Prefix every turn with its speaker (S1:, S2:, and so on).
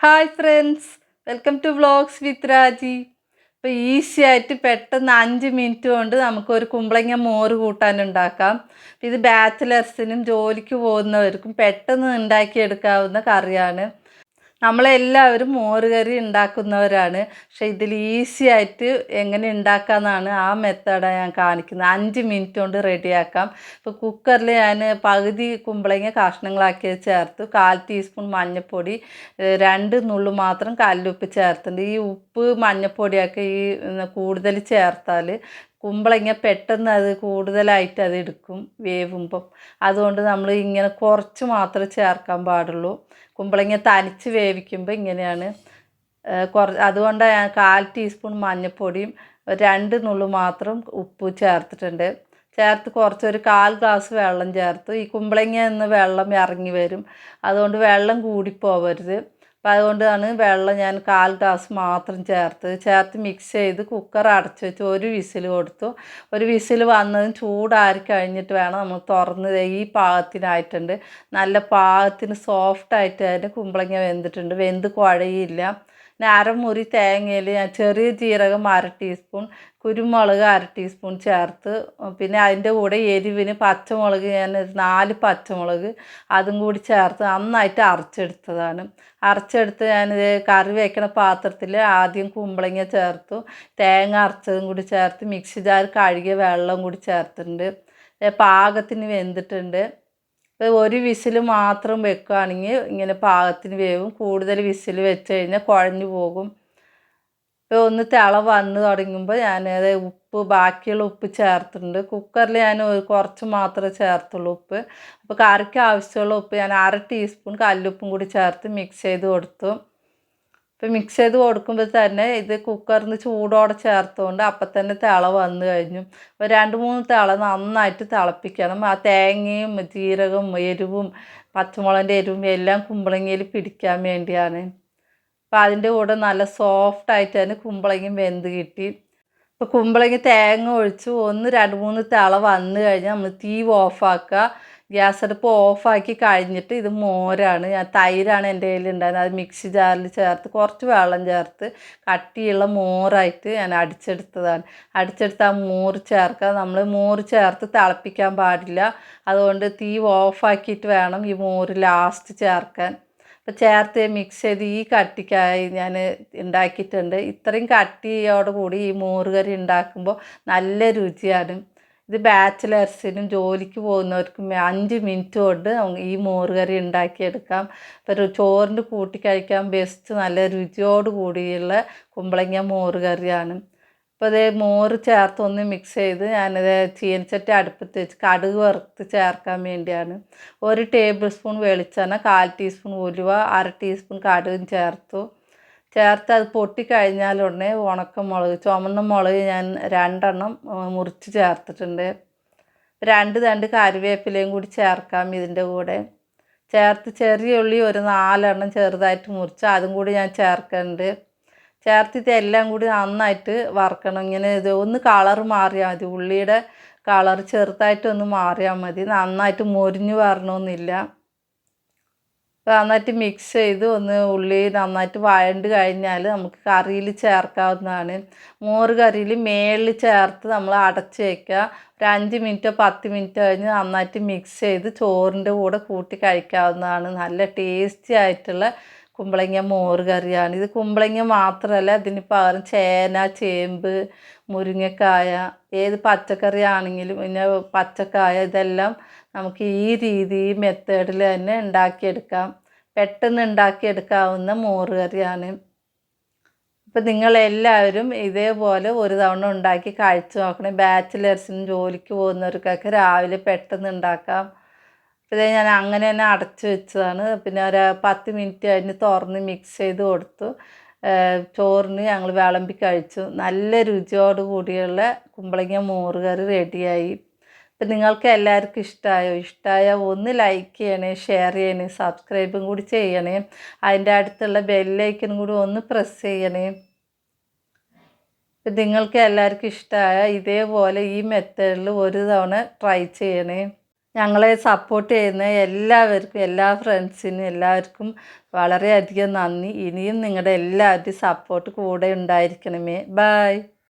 S1: Hi friends welcome to vlogs with Raji ഇപ്പോൾ easy ആയിട്ട് പെട്ടെന്ന് അഞ്ച് മിനിറ്റ് കൊണ്ട് നമുക്ക് ഒരു കുമ്പളങ്ങ മോര് കൂട്ടാനുണ്ടാക്കാം. ഇത് ബാച്ചിലേഴ്സിനും ജോലിക്ക് പോകുന്നവർക്കും പെട്ടെന്ന് ഉണ്ടാക്കിയെടുക്കാവുന്ന കറിയാണ്. നമ്മളെല്ലാവരും മോര് കറി ഉണ്ടാക്കുന്നവരാണ്. പക്ഷെ ഇതിൽ ഈസി ആയിട്ട് എങ്ങനെ ഉണ്ടാക്കാമെന്നാണ് ആ മെത്തേഡാണ് ഞാൻ കാണിക്കുന്നത്. അഞ്ച് മിനിറ്റ് കൊണ്ട് റെഡിയാക്കാം. ഇപ്പോൾ കുക്കറിൽ ഞാൻ പകുതി കുമ്പളങ്ങ കഷ്ണങ്ങളാക്കി ചേർത്തു. കാൽ ടീസ്പൂൺ മഞ്ഞൾപ്പൊടി രണ്ട് നുള്ളു മാത്രം കല്ലുപ്പ് ചേർത്തിട്ടുണ്ട്. ഈ ഉപ്പ് മഞ്ഞൾപ്പൊടിയൊക്കെ ഈ കൂടുതൽ ചേർത്താൽ കുമ്പളങ്ങ പെട്ടെന്ന് അത് കൂടുതലായിട്ട് അത് എടുക്കും വേവുമ്പം. അതുകൊണ്ട് നമ്മൾ ഇങ്ങനെ കുറച്ച് മാത്രം ചേർക്കാൻ പാടുള്ളൂ. കുമ്പളങ്ങ തനിച്ച് വേവിക്കുമ്പോൾ ഇങ്ങനെയാണ്. കുറച്ച് അതുകൊണ്ട് ഞാൻ കാൽ ടീസ്പൂൺ മഞ്ഞൾപ്പൊടിയും രണ്ട് നുള്ളു മാത്രം ഉപ്പ് ചേർത്തിട്ടുണ്ട്. ചേർത്ത് കുറച്ചൊരു കാൽ ഗ്ലാസ് വെള്ളം ചേർത്ത്. ഈ കുമ്പളങ്ങ നിന്ന് വെള്ളം ഇറങ്ങി വരും. അതുകൊണ്ട് വെള്ളം കൂടിപ്പോവരുത്. അപ്പം അതുകൊണ്ടാണ് വെള്ളം ഞാൻ കാൽ ഗ്ലാസ് മാത്രം ചേർത്ത് ചേർത്ത് മിക്സ് ചെയ്ത് കുക്കർ അടച്ചു വെച്ച് ഒരു വിസിൽ കൊടുത്തു. ഒരു വിസിൽ വന്നതും ചൂടാറി കഴിഞ്ഞിട്ട് വേണം നമ്മൾ തുറന്ന് ഈ പാകത്തിനായിട്ടുണ്ട്. നല്ല പാകത്തിന് സോഫ്റ്റായിട്ട് അതിന്റെ കുമ്പളങ്ങ വെന്തിട്ടുണ്ട്. വെന്ത് കുഴയില്ല. അരമുറി തേങ്ങയിൽ ഞാൻ ചെറിയ ജീരകം അര ടീസ്പൂൺ കുരുമുളക് അര ടീസ്പൂൺ ചേർത്ത് പിന്നെ അതിന്റെ കൂടെ എരിവിന് പച്ചമുളക് ഞാൻ ഒരു നാല് പച്ചമുളക് അതും കൂടി ചേർത്ത് നന്നായിട്ട് അരച്ചെടുത്തതാണ്. അരച്ചെടുത്ത് ഞാനിത് കറി വെക്കണ പാത്രത്തിൽ ആദ്യം കുമ്പളങ്ങ ചേർത്തു തേങ്ങ അരച്ചതും കൂടി ചേർത്ത് മിക്സി ജാർ കഴുകിയ വെള്ളം കൂടി ചേർത്തിട്ടുണ്ട് പാകത്തിന് വെന്തിട്ടുണ്ട്. ഒരു വിസിൽ മാത്രം വെക്കുകയാണെങ്കിൽ ഇങ്ങനെ പാകത്തിന് വേവും. കൂടുതൽ വിസിൽ വെച്ച് കഴിഞ്ഞാൽ കുഴഞ്ഞു പോകും. ഇപ്പോൾ ഒന്ന് തിള വന്ന് തുടങ്ങുമ്പോൾ ഞാനത് ഉപ്പ് ബാക്കിയുള്ള ഉപ്പ് ചേർത്തിട്ടുണ്ട്. കുക്കറിൽ ഞാൻ കുറച്ച് മാത്രമേ ചേർത്തുള്ളൂ ഉപ്പ്. അപ്പോൾ കറിക്ക് ആവശ്യമുള്ള ഉപ്പ് ഞാൻ അര ടീസ്പൂൺ കല്ലുപ്പും കൂടി ചേർത്ത് മിക്സ് ചെയ്ത് കൊടുത്തു. ഇപ്പോൾ മിക്സ് ചെയ്ത് കൊടുക്കുമ്പോൾ തന്നെ ഇത് കുക്കറിൽ നിന്ന് ചൂടോടെ ചേർത്തുകൊണ്ട് അപ്പം തന്നെ തിള വന്നു കഴിഞ്ഞു. ഒരു രണ്ട് മൂന്ന് തിള നന്നായിട്ട് തിളപ്പിക്കണം. ആ തേങ്ങയും ജീരകവും എരിവും പച്ചമുളകിന്റെ എരിവും എല്ലാം കുമ്പളങ്ങയിൽ പിടിക്കാൻ വേണ്ടിയാണ്. അപ്പോൾ അതിന്റെ കൂടെ നല്ല സോഫ്റ്റായിട്ട് തന്നെ കുമ്പളങ്ങി വെന്ത് കിട്ടി. ഇപ്പോൾ കുമ്പളങ്ങി തേങ്ങ ഒഴിച്ച് ഒന്ന് രണ്ട് മൂന്ന് തിള വന്നു കഴിഞ്ഞാൽ നമ്മൾ തീ ഓഫാക്കുക ഗ്യാസ് അടുപ്പ് ഓഫാക്കി കഴിഞ്ഞിട്ട് ഇത് മോരാണ്. ഞാൻ തൈരാണ് എന്റെ കയ്യിലുണ്ടായിരുന്നത് അത് മിക്സി ജാറിൽ ചേർത്ത് കുറച്ച് വെള്ളം ചേർത്ത് കട്ടിയുള്ള മോറായിട്ട് ഞാൻ അടിച്ചെടുത്തതാണ്. അടിച്ചെടുത്ത് ആ മോര് ചേർക്കുക നമ്മൾ മോര് ചേർത്ത് തിളപ്പിക്കാൻ പാടില്ല. അതുകൊണ്ട് തീ ഓഫാക്കിയിട്ട് വേണം ഈ മോര് ലാസ്റ്റ് ചേർക്കാൻ. അപ്പോൾ ചേർത്ത് മിക്സ് ചെയ്ത് ഈ കട്ടിക്കായി ഞാൻ ഉണ്ടാക്കിയിട്ടുണ്ട്. ഇത്രയും കട്ടിയോടുകൂടി ഈ മോറുകറി കറി ഉണ്ടാക്കുമ്പോൾ നല്ല രുചിയാണ്. ഇത് ബാച്ചിലേഴ്സിനും ജോലിക്ക് പോകുന്നവർക്കും അഞ്ച് മിനിറ്റ് കൊണ്ട് ഈ മോര് കറി ഉണ്ടാക്കിയെടുക്കാം. ഒരു ചോറിന്റെ കൂട്ടി കഴിക്കാൻ ബെസ്റ്റ് നല്ല രുചിയോട് കൂടിയുള്ള കുമ്പളങ്ങ മോര് കറിയാണ്. അപ്പോൾ അതേ മോര് ചേർത്തൊന്ന് മിക്സ് ചെയ്ത് ഞാനത് ചീനച്ചട്ടി അടുപ്പത്ത് വെച്ച് കടുക് വറുത്ത് ചേർക്കാൻ വേണ്ടിയാണ്. ഒരു ടേബിൾ സ്പൂൺ വെളിച്ചെണ്ണ കാൽ ടീസ്പൂൺ ഉലുവ അര ടീസ്പൂൺ കടുകും ചേർത്തു. ചേർത്ത് അത് പൊട്ടിക്കഴിഞ്ഞാൽ ഉടനെ ഉണക്കമുളക് ചുമന്ന മുളക് ഞാൻ രണ്ടെണ്ണം മുറിച്ച് ചേർത്തിട്ടുണ്ട്. രണ്ട് രണ്ട് കറിവേപ്പിലയും കൂടി ചേർക്കാം ഇതിന്റെ കൂടെ. ചേർത്ത് ചെറിയ ഉള്ളി ഒരു നാലെണ്ണം ചെറുതായിട്ട് മുറിച്ച് അതും കൂടി ഞാൻ ചേർക്കുന്നുണ്ട് ചേർത്ത് ഇതെല്ലാം കൂടി നന്നായിട്ട് വറക്കണം. ഇങ്ങനെ ഇത് ഒന്ന് കളർ മാറിയാൽ മതി. ഉള്ളിയുടെ കളർ ചെറുതായിട്ടൊന്ന് മാറിയാൽ മതി. നന്നായിട്ട് മൊരിഞ്ഞ് വരണമെന്നില്ല. നന്നായിട്ട് മിക്സ് ചെയ്ത് ഒന്ന് ഉള്ളി നന്നായിട്ട് വഴണ്ട് കഴിഞ്ഞാൽ നമുക്ക് കറിയിൽ ചേർക്കാവുന്നതാണ്. മോര് കറിയിൽ മേളിൽ ചേർത്ത് നമ്മൾ അടച്ച് വയ്ക്കുക ഒരു അഞ്ച് മിനിറ്റോ പത്ത് മിനിറ്റോ കഴിഞ്ഞ് നന്നായിട്ട് മിക്സ് ചെയ്ത് ചോറിന്റെ കൂടെ കൂട്ടി കഴിക്കാവുന്നതാണ്. നല്ല ടേസ്റ്റി ആയിട്ടുള്ള കുമ്പളങ്ങ മോര് കറിയാണ്. ഇത് കുമ്പളങ്ങ മാത്രമല്ല ഇതിന് പകരം ചേന ചേമ്പ് മുരിങ്ങക്കായ ഏത് പച്ചക്കറി ആണെങ്കിലും പിന്നെ പച്ചക്കായ ഇതെല്ലാം നമുക്ക് ഈ രീതി മെത്തേഡിൽ തന്നെ ഉണ്ടാക്കിയെടുക്കാം. പെട്ടെന്ന് ഉണ്ടാക്കിയെടുക്കാവുന്ന മോര് കറിയാണ്. അപ്പം നിങ്ങളെല്ലാവരും ഇതേപോലെ ഒരു തവണ ഉണ്ടാക്കി കഴിച്ചു നോക്കണേ. ബാച്ചിലേഴ്സിനും ജോലിക്ക് പോകുന്നവർക്കൊക്കെ രാവിലെ പെട്ടെന്ന് ഉണ്ടാക്കാം. ഇത് ഞാൻ അങ്ങനെ തന്നെ അടച്ചു വെച്ചതാണ്. പിന്നെ ഒരു പത്ത് മിനിറ്റ് കഴിഞ്ഞ് തുറന്ന് മിക്സ് ചെയ്ത് കൊടുത്തു. ചോറിന് ഞങ്ങൾ വിളമ്പി കഴിച്ചു. നല്ല രുചിയോട് കൂടിയുള്ള കുമ്പളങ്ങ മോര് കറി റെഡിയായി. അപ്പം നിങ്ങൾക്ക് എല്ലാവർക്കും ഇഷ്ടമായോ? ഇഷ്ടമായോ ഒന്ന് ലൈക്ക് ചെയ്യണേ ഷെയർ ചെയ്യണേ സബ്സ്ക്രൈബും കൂടി ചെയ്യണേ. അതിന്റെ അടുത്തുള്ള ബെല്ലൈക്കനും കൂടി ഒന്ന് പ്രസ് ചെയ്യണേ. നിങ്ങൾക്ക് എല്ലാവർക്കും ഇഷ്ടമായ ഇതേപോലെ ഈ മെത്തേഡിൽ ഒരു തവണ ട്രൈ ചെയ്യണേ. ഞങ്ങളെ സപ്പോർട്ട് ചെയ്യുന്ന എല്ലാവർക്കും എല്ലാ ഫ്രണ്ട്സിനും എല്ലാവർക്കും വളരെയധികം നന്ദി. ഇനിയും നിങ്ങളുടെ എല്ലാവരുടെയും സപ്പോർട്ട് കൂടെ ഉണ്ടായിരിക്കണമേ. ബായ്